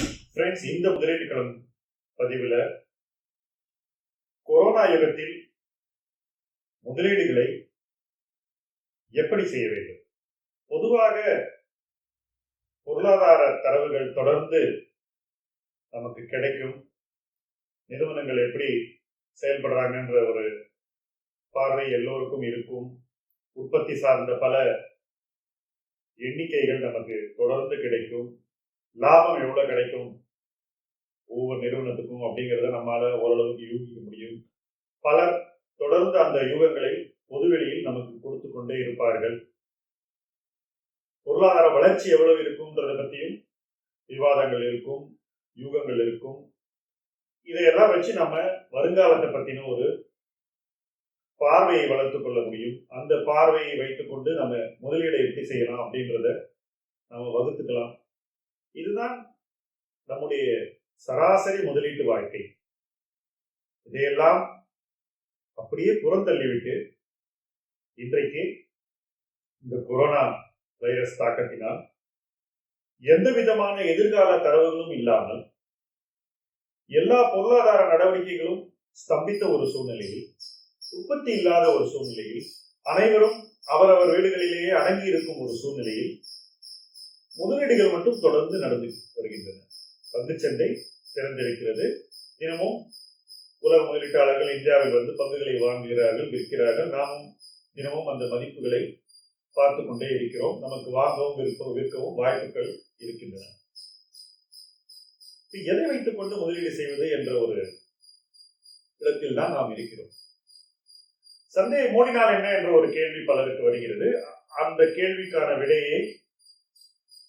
Friends இந்த முதலீட்டு களம் பதிவில் கொரோனா யுகத்தில் முதலீடுகளை எப்படி செய்ய வேண்டும்? பொதுவாக பொருளாதார தரவுகள் தொடர்ந்து நமக்கு கிடைக்கும். நிறுவனங்கள் எப்படி செயல்படுறாங்கன்ற ஒரு பார்வை எல்லோருக்கும் இருக்கும். உற்பத்தி சார்ந்த பல எண்ணிக்கைகள் நமக்கு தொடர்ந்து கிடைக்கும். லாபம் எவ்வளவு கிடைக்கும்? ஒவ்வொரு நிறுவனத்துக்கும் அப்படிங்கிறத நம்மால ஓரளவுக்கு யூகிக்க முடியும். பலர் தொடர்ந்து அந்த யூகங்களை பொதுவெளியில் நமக்கு கொடுத்து கொண்டே இருப்பார்கள். பொருளாதார வளர்ச்சி எவ்வளவு இருக்கும்ன்றதை பற்றியும் விவாதங்கள் இருக்கும் யூகங்கள் இருக்கும். இதையெல்லாம் வச்சு நம்ம வருங்காலத்தை பற்றின ஒரு பார்வையை வளர்த்துக் கொள்ள முடியும். அந்த பார்வையை வைத்துக்கொண்டு நம்ம முதலீடை எப்படி செய்யலாம் அப்படின்றத நம்ம வகுத்துக்கலாம். இதுதான் நம்முடைய சராசரி முதலீட்டு வாழ்க்கை. இதையெல்லாம் அப்படியே புறந்தள்ளிவிட்டு இன்றைக்கு இந்த கொரோனா வைரஸ் தாக்கத்தினால் எந்த விதமான எதிர்கால தரவுகளும் இல்லாமல் எல்லா பொருளாதார நடவடிக்கைகளும் ஸ்தம்பித்த ஒரு சூழ்நிலையில் உற்பத்தி இல்லாத ஒரு சூழ்நிலையில் அனைவரும் அவரவர் வீடுகளிலேயே அடங்கி இருக்கும் ஒரு சூழ்நிலையில் முதலீடுகள் மட்டும் தொடர்ந்து நடந்து வருகின்றன. பங்குச்சந்தை திறந்திருக்கிறது தினமும் உலக முதலீட்டாளர்கள் இந்தியாவில் வந்து பங்குகளை வாங்குகிறார்கள் விற்கிறார்கள். நாமும் தினமும் அந்த மதிப்புகளை பார்த்து கொண்டே இருக்கிறோம். நமக்கு வாங்கவும் விற்கவும் விற்கவும் வாய்ப்புகள் இருக்கின்றன. எதை வைத்துக் கொண்டு முதலீடு செய்வது என்ற ஒரு இடத்தில் தான் நாம் இருக்கிறோம். சந்தையை மூடினால் என்ன என்ற ஒரு கேள்வி பலருக்கு வருகிறது. அந்த கேள்விக்கான விடையை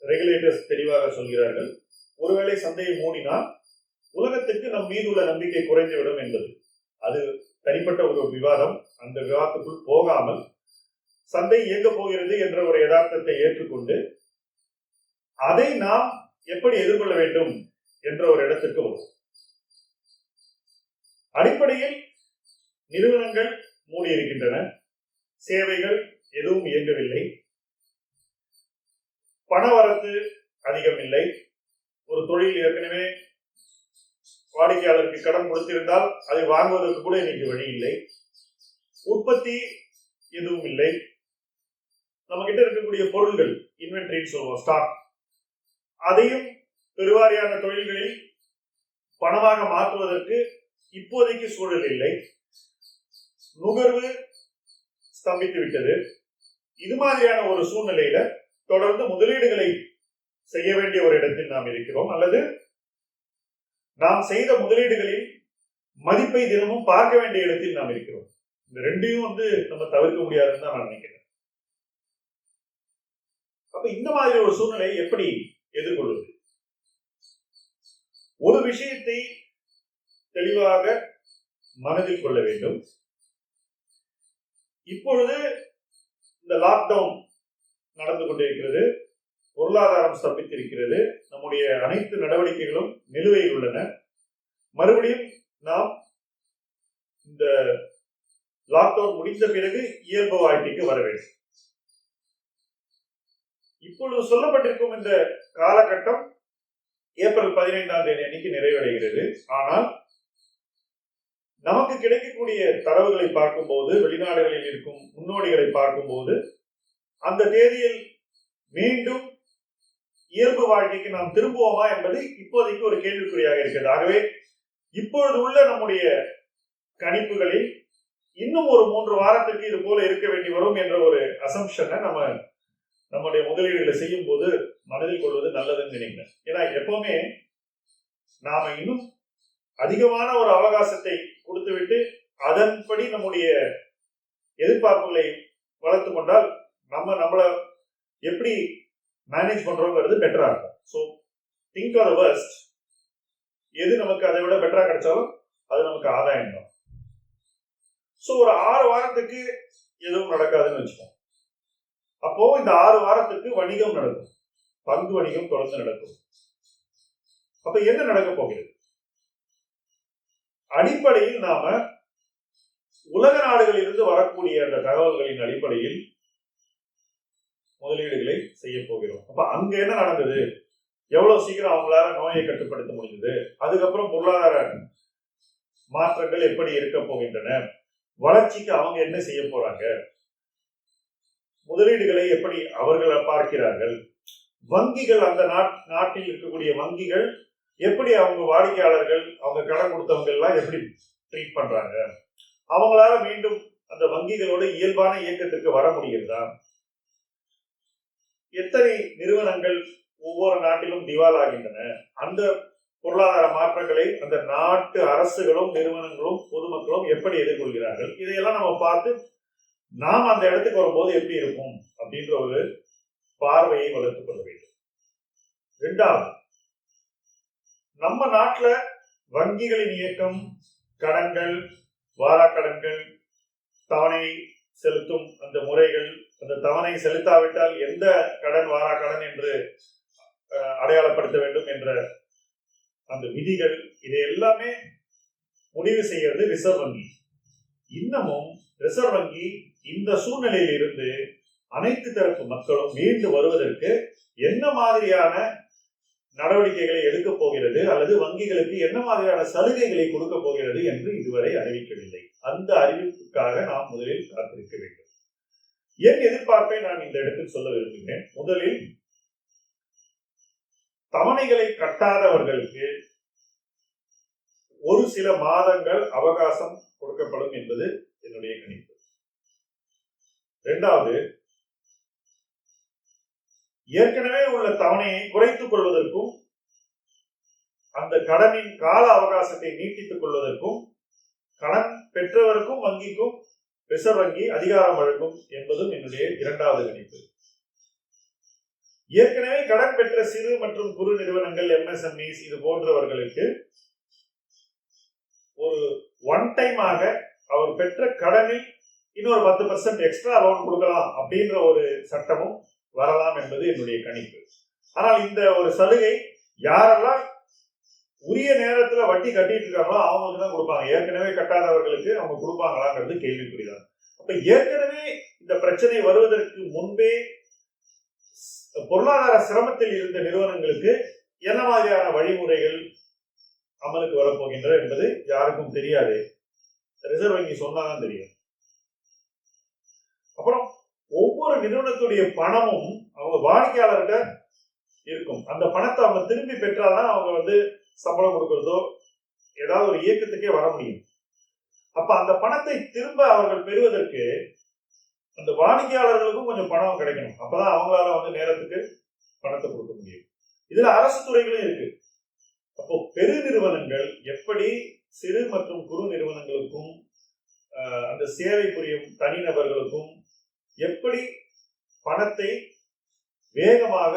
ரெகுலேட்டர்ஸ் தெளிவாக சொல்கிறார்கள். ஒருவேளை சந்தையை மூடினால் உலகத்துக்கு நம் மீது உள்ள நம்பிக்கை குறைந்துவிடும் என்பது. அது தனிப்பட்ட ஒரு விவாதம். அந்த விவாதத்துக்குள் போகாமல் சந்தை இயங்க போகிறது என்ற ஒரு யதார்த்தத்தை ஏற்றுக்கொண்டு அதை நாம் எப்படி எதிர்கொள்ள வேண்டும் என்ற ஒரு இடத்துக்கு வரும். அடிப்படையில் நிறுவனங்கள் மூடி இருக்கின்றன சேவைகள் எதுவும் இயங்கவில்லை. பணவரத்து அதிகம் இல்லை ஒரு தொழில் ஏற்கனவே வாடிக்கையாளருக்கு கடன் கொடுத்திருந்தால் அதை வாங்குவதற்கு கூட இன்னைக்கு வழி இல்லை. உற்பத்தி எதுவும் இல்லை. நம்ம கிட்ட இருக்கக்கூடிய பொருள்கள் இன்வென்ட்ரின்னு சொல்லுவோம் ஸ்டாக் அதையும் பெருவாரியான தொழில்களில் பணமாக மாற்றுவதற்கு இப்போதைக்கு சூழல் இல்லை. நுகர்வு ஸ்தம்பித்து விட்டது இது மாதிரியான ஒரு சூழ்நிலையில தொடர்ந்து முதலீடுகளை செய்ய வேண்டிய ஒரு இடத்தில் நாம் இருக்கிறோம். அல்லது நாம் செய்த முதலீடுகளில் மதிப்பை தினமும் பார்க்க வேண்டிய இடத்தில் நாம் இருக்கிறோம். இந்த ரெண்டையும் வந்து நம்ம தவிர்க்க முடியாதுன்னு தான் நான் நினைக்கிறேன். அப்ப இந்த மாதிரி ஒரு சூழ்நிலையை எப்படி எதிர்கொள்வது? ஒரு விஷயத்தை தெளிவாக மனதில் கொள்ள வேண்டும். இப்பொழுது இந்த லாக்டவுன் நடந்து கொண்டிருக்கிறது. பொருளாதாரம் ஸ்தம்பித்திருக்கிறது. நம்முடைய அனைத்து நடவடிக்கைகளும் நிலுவையில் உள்ளன. மறுபடியும் நாம் இந்த லாக்டவுன் முடிந்த பிறகு இயல்பு வாழ்க்கைக்கு வர வேண்டும். இப்பொழுது சொல்லப்பட்டிருக்கும் இந்த காலகட்டம் ஏப்ரல் பதினைந்தாம் தேதி அன்னைக்கு நிறைவடைகிறது. ஆனால் நமக்கு கிடைக்கக்கூடிய தரவுகளை பார்க்கும்போது வெளிநாடுகளில் இருக்கும் முன்னோடிகளை பார்க்கும்போது அந்த தேதியில் மீண்டும் இயல்பு வாழ்க்கைக்கு நாம் திரும்புவோமா என்பது இப்போதைக்கு ஒரு கேள்விக்குறியாக இருக்கிறது. ஆகவே இப்பொழுது உள்ள நம்முடைய கணிப்புகளில் இன்னும் ஒரு மூன்று வாரத்திற்கு இது போல இருக்க வேண்டி வரும் என்ற ஒரு அசம்ஷனை நம்ம நம்முடைய முதலீடுகளை செய்யும் போது மனதில் கொள்வது நல்லதுன்னு நினைக்கிறேன். ஏன்னா எப்பவுமே நாம இன்னும் அதிகமான ஒரு அவகாசத்தை கொடுத்துவிட்டு அதன்படி நம்முடைய எதிர்பார்ப்புகளை வளர்த்து கொண்டால் நம்ம நம்மளை எப்படி மேனேஜ் பண்றோங்கிறது பெட்டரா இருக்கும். ஸோ திங்க் ஆர் வர்ஸ்ட் எது நமக்கு அதை விட பெட்டரா கிடைச்சாலும் அது நமக்கு ஆதாயம் தான். ஸோ ஒரு ஆறு வாரத்துக்கு எதுவும் நடக்காதுன்னு வச்சுக்கோம் அப்போ இந்த ஆறு வாரத்துக்கு வணிகம் நடக்கும். பங்கு வணிகம் தொடர்ந்து நடக்கும். அப்ப என்ன நடக்க போகிறது? அடிப்படையில் நாம உலக நாடுகளில் இருந்து வரக்கூடிய அந்த தகவல்களின் அடிப்படையில் முதலீடுகளை செய்ய போகிறோம். அப்ப அங்க என்ன நடந்தது? எவ்வளவு சீக்கிரம் அவங்களால நோயை கட்டுப்படுத்த முடியுது அதுக்கப்புறம் பொருளாதார மாற்றங்கள் எப்படி இருக்க போகின்றன? வளர்ச்சிக்கு அவங்க என்ன செய்ய போறாங்க? முதலீடுகளை எப்படி அவர்களை பார்க்கிறார்கள்? வங்கிகள் அந்த நாட்- நாட்டில் இருக்கக்கூடிய வங்கிகள் எப்படி அவங்க வாடிக்கையாளர்கள் அவங்க கடன் கொடுத்தவங்க எல்லாம் எப்படி ட்ரீட் பண்றாங்க? அவங்களால மீண்டும் அந்த வங்கிகளோட இயல்பான இயக்கத்திற்கு வர முடிகிறதா? எத்தனை நிறுவனங்கள் ஒவ்வொரு நாட்டிலும் திவாலாகின்றன? அந்த பொருளாதார மாற்றங்களை அந்த நாட்டு அரசுகளும் நிறுவனங்களும் பொதுமக்களும் எப்படி எதிர்கொள்கிறார்கள்? இதையெல்லாம் நம்ம பார்த்து நாம் அந்த இடத்துக்கு வரும்போது எப்படி இருக்கும் அப்படின்ற ஒரு பார்வையை வளர்த்துக் கொள்ள வேண்டும். ரெண்டாவது நம்ம நாட்டில் வங்கிகளின் இயக்கம் கடன்கள் வாராக்கடன்கள் தவணை செலுத்தும் அந்த முறைகள் அந்த தவணை செலுத்தாவிட்டால் எந்த கடன் வாரா கடன் என்று அடையாளப்படுத்த வேண்டும் என்ற அந்த விதிகள் இதை எல்லாமே முடிவு செய்கிறது ரிசர்வ் வங்கி. இன்னமும் ரிசர்வ் வங்கி இந்த சூழ்நிலையில் இருந்து அனைத்து தரப்பு மக்களும் மீண்டு வருவதற்கு என்ன மாதிரியான நடவடிக்கைகளை எடுக்க போகிறது அல்லது வங்கிகளுக்கு என்ன மாதிரியான சலுகைகளை கொடுக்க போகிறது என்று இதுவரை அறிவிக்கவில்லை. அந்த அறிவிப்புக்காக நாம் முதலில் காத்திருக்க வேண்டும். என் எதிர்பார்ப்பை நான் இந்த இடத்தில் சொல்ல விரும்புகிறேன். முதலில் தவணைகளை கட்டாதவர்களுக்கு ஒரு சில மாதங்கள் அவகாசம் கொடுக்கப்படும் என்பது என்னுடைய கணிப்பு. இரண்டாவது ஏற்கனவே உள்ள தவணையை குறைத்துக் கொள்வதற்கும் அந்த கடனின் கால அவகாசத்தை நீட்டித்துக் கொள்வதற்கும் கடன் பெற்றவருக்கும் வங்கிக்கும் ரிசர்வ் வங்கி அதிகாரம் வழங்கும் என்பதும் என்னுடைய இரண்டாவது கணிப்பு ஏற்கனவே கடன் பெற்ற சிறு மற்றும் குறு நிறுவனங்கள் எம்எஸ்எம்இஸ் இது போன்றவர்களுக்கு ஒரு ஒன் டைமாக அவர் பெற்ற கடனில் இன்னொரு பத்து பர்சன்ட் எக்ஸ்ட்ரா லோன் கொடுக்கலாம் அப்படின்ற ஒரு சட்டமும் வரலாம் என்பது என்னுடைய கணிப்பு. ஆனால் இந்த ஒரு சலுகை யாரெல்லாம் உரிய நேரத்துல வட்டி கட்டிட்டு இருக்காங்களோ அவங்களுக்கு தான் கொடுப்பாங்க. ஏற்கனவே கட்டாதவர்களுக்கு அவங்க கொடுப்பாங்களாங்கிறது கேள்விக்குறிதான். அப்ப ஏற்கனவே இந்த பிரச்சனை வருவதற்கு முன்பே பொருளாதார சிரமத்தில் இருந்த நிறுவனங்களுக்கு என்ன மாதிரியான வழிமுறைகள் அமலுக்கு வரப்போகின்றன என்பது யாருக்கும் தெரியாது. ரிசர்வ் வங்கி சொன்னாதான் தெரியும். அப்புறம் ஒவ்வொரு நிறுவனத்துடைய பணமும் அவங்க வாடிக்கையாளர்கிட்ட இருக்கும். அந்த பணத்தை அவங்க திரும்பி பெற்றாதான் அவங்க வந்து சம்பளம் கொடுக்கறதோ ஏதாவது ஒரு இயக்கத்துக்கே வர முடியும். அப்ப அந்த பணத்தை திரும்ப அவர்கள் பெறுவதற்கு அந்த வாடிக்கையாளர்களுக்கும் கொஞ்சம் பணம் கிடைக்கணும். அப்பதான் அவங்களால வந்து நேரத்துக்கு பணத்தை கொடுக்க முடியும். இதுல அரசு துறைகளும் இருக்கு. அப்போ பெரு நிறுவனங்கள் எப்படி சிறு மற்றும் குறு நிறுவனங்களுக்கும் அந்த சேவை புரியும் தனிநபர்களுக்கும் எப்படி பணத்தை வேகமாக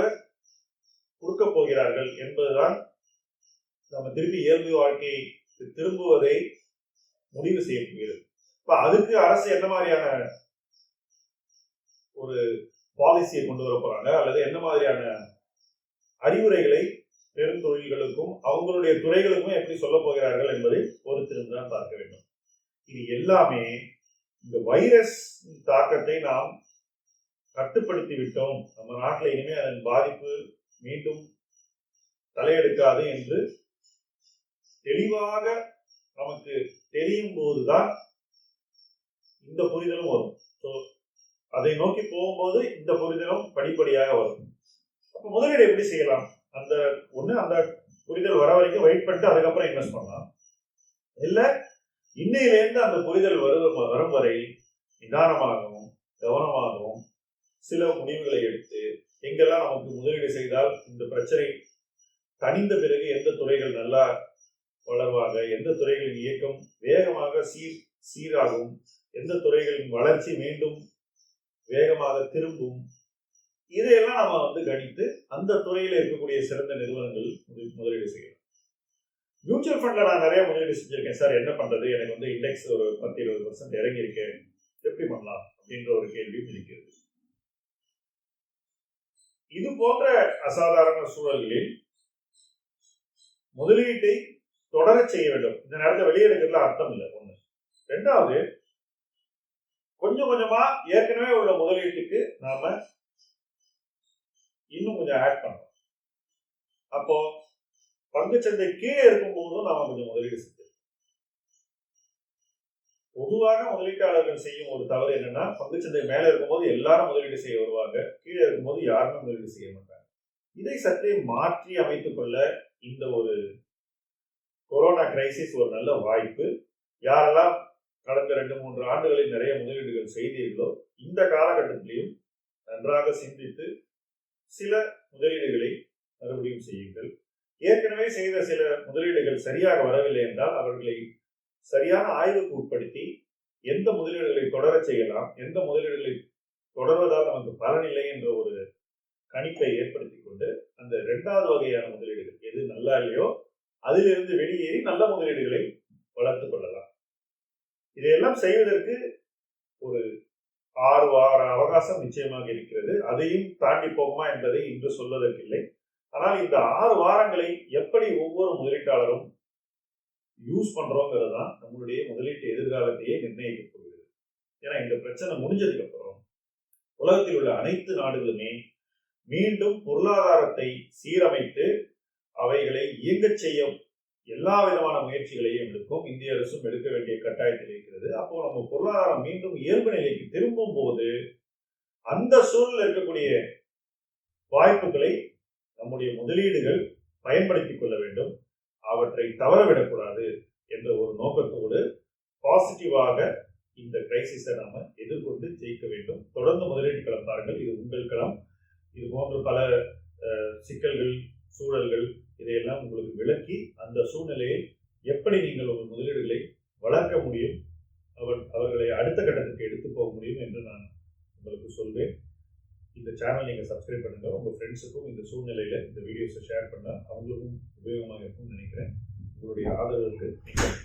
கொடுக்க போகிறார்கள் என்பதுதான் நம்ம திரும்பி இயல்பு வாழ்க்கை திரும்புவதை முடிவு செய்யப்படுகிறது இப்ப அதுக்கு அரசு என்ன மாதிரியான ஒரு பாலிசியை கொண்டு வர போறாங்க அல்லது என்ன மாதிரியான அறிவுரைகளை பெருந்தொழில்களுக்கும் அவங்களுடைய துறைகளுக்கும் எப்படி சொல்ல போகிறார்கள் என்பதை பொறுத்திருந்துதான் பார்க்க வேண்டும். இது எல்லாமே இந்த வைரஸ் தாக்கத்தை நாம் கட்டுப்படுத்தி விட்டோம். நம்ம நாட்டில் இனிமே அதன் பாதிப்பு மீண்டும் தலையெடுக்காது என்று தெளிவாக நமக்கு தெரியும் போதுதான் இந்த புரிதலும் வரும். ஸோ அதை நோக்கி போகும்போது இந்த புரிதலும் படிப்படியாக வரும். அப்ப முதலீடு எப்படி செய்யலாம்? அந்த ஒண்ணு அந்த புரிதல் வர வரைக்கும் வெயிட் பண்ணிட்டு அதுக்கப்புறம் இன்வெஸ்ட் பண்ணலாம். இல்ல இன்னையிலேருந்து அந்த புரிதல் வரும் வரும் வரை நிதானமாகவும் கவனமாகவும் சில முடிவுகளை எடுத்து எங்கெல்லாம் நமக்கு முதலீடு செய்தால் இந்த பிரச்சனை தனிந்த பிறகு எந்த துறைகள் நல்லா வளர்வாக எந்த துறைகளின் இயக்கம் வேகமாக சீர் சீராகும் எந்த துறைகளின் வளர்ச்சி மீண்டும் வேகமாக திரும்பும் இதையெல்லாம் நம்ம வந்து கணித்து அந்த துறையில் இருக்கக்கூடிய சிறந்த நிறுவனங்கள் முதலீடு செய்யலாம். மியூச்சுவல் ஃபண்ட்ல நான் நிறைய முதலீடு செஞ்சுருக்கேன். சார் என்ன பண்றது? எனக்கு வந்து இண்டெக்ஸ் ஒரு பத்து இருபது பர்சன்ட் இறங்கியிருக்கேன் எப்படி பண்ணலாம்? அப்படின்ற ஒரு கேள்வியும் இருக்கிறது. இது போன்ற அசாதாரண சூழல்களில் முதலீட்டை தொடரச் செய்ய வேண்டும். இந்த நேரத்தை வெளியெடுக்கிறதுல அர்த்தம் இல்லை ஒண்ணு. ரெண்டாவது கொஞ்சம் கொஞ்சமா ஏற்கனவே உள்ள முதலீட்டுக்கு நாம இன்னும் கொஞ்சம் ஆட் பண்ணணும். அப்போ பங்குச்சந்தை கீழே இருக்கும் போதும் நாம கொஞ்சம் முதலீடு செஞ்சோம் பொதுவாக முதலீட்டாளர்கள் செய்யும் ஒரு தவறு என்னன்னா பங்குச்சந்தை மேல இருக்கும்போது எல்லாரும் முதலீடு செய்ய வருவாங்க. கீழே இருக்கும்போது யாருமே முதலீடு செய்ய மாட்டாங்க. இதை சற்றே மாற்றி அமைத்துக் கொள்ள இந்த ஒரு கொரோனா கிரைசிஸ் ஒரு நல்ல வாய்ப்பு. யாரெல்லாம் கடந்த ரெண்டு மூன்று ஆண்டுகளில் நிறைய முதலீடுகள் செய்தீர்களோ இந்த காலகட்டத்திலையும் நன்றாக சிந்தித்து சில முதலீடுகளை மறுபடியும் செய்யுங்கள். ஏற்கனவே செய்த சில முதலீடுகள் சரியாக வரவில்லை என்றால் அவர்களை சரியான ஆய்வுக்கு உட்படுத்தி எந்த முதலீடுகளை தொடர செய்யலாம் எந்த முதலீடுகளை தொடர்வதால் நமக்கு பலனில்லை என்ற ஒரு கணிப்பை ஏற்படுத்தி கொண்டு அந்த ரெண்டாவது வகையான முதலீடுகள் எது நல்லா இல்லையோ அதிலிருந்து வெளியேறி நல்ல முதலீடுகளை வளர்த்து கொள்ளலாம். இதையெல்லாம் செய்வதற்கு ஒரு ஆறு வார அவகாசம் நிச்சயமாக இருக்கிறது. அதையும் தாண்டி போகுமா என்பதை இன்று சொல்வதற்கில்லை. ஆனால் இந்த ஆறு வாரங்களை எப்படி ஒவ்வொரு முதலீட்டாளரும் யூஸ் பண்றோங்கிறது தான் நம்மளுடைய முதலீட்டு எதிர்காலத்தையே நிர்ணயிக்க போகிறது ஏன்னா இந்த பிரச்சனை முடிஞ்சதுக்கு அப்புறம் உலகத்தில் உள்ள அனைத்து நாடுகளுமே மீண்டும் பொருளாதாரத்தை சீரமைத்து அவைகளை இயங்கச் செய்ய எல்லா விதமான முயற்சிகளையும் எடுக்கும். இந்திய அரசும் எடுக்க வேண்டிய கட்டாயத்தில் இருக்கிறது. அப்போ நம்ம பொருளாதாரம் மீண்டும் இயல்பு நிலைக்கு திரும்பும் போது அந்த சூழலில் இருக்கக்கூடிய வாய்ப்புகளை நம்முடைய முதலீடுகள் பயன்படுத்திக் கொள்ள வேண்டும். அவற்றை தவறவிடக்கூடாது என்ற ஒரு நோக்கத்தோடு பாசிட்டிவாக இந்த கிரைசிஸை நாம் எதிர்கொண்டு ஜெயிக்க வேண்டும். தொடர்ந்து முதலீட்டு களம் பாருங்கள். இது உங்கள் களம். இது போன்ற பல சிக்கல்கள் சூழல்கள் இதையெல்லாம் உங்களுக்கு விளக்கி அந்த சூழ்நிலையை எப்படி நீங்கள் உங்கள் முதலீடுகளை வளர்க்க முடியும் அவர் அவர்களை அடுத்த கட்டத்துக்கு எடுத்து போக முடியும் என்று நான் உங்களுக்கு சொல்வேன். இந்த சேனல் நீங்கள் சப்ஸ்கிரைப் பண்ணுங்கள் உங்கள் ஃப்ரெண்ட்ஸுக்கும் இந்த சூழ்நிலையில் இந்த வீடியோஸை ஷேர் பண்ணால் அவங்களுக்கும் உபயோகமாக இருக்கும்னு நினைக்கிறேன். உங்களுடைய ஆதரவுக்கு நீங்கள்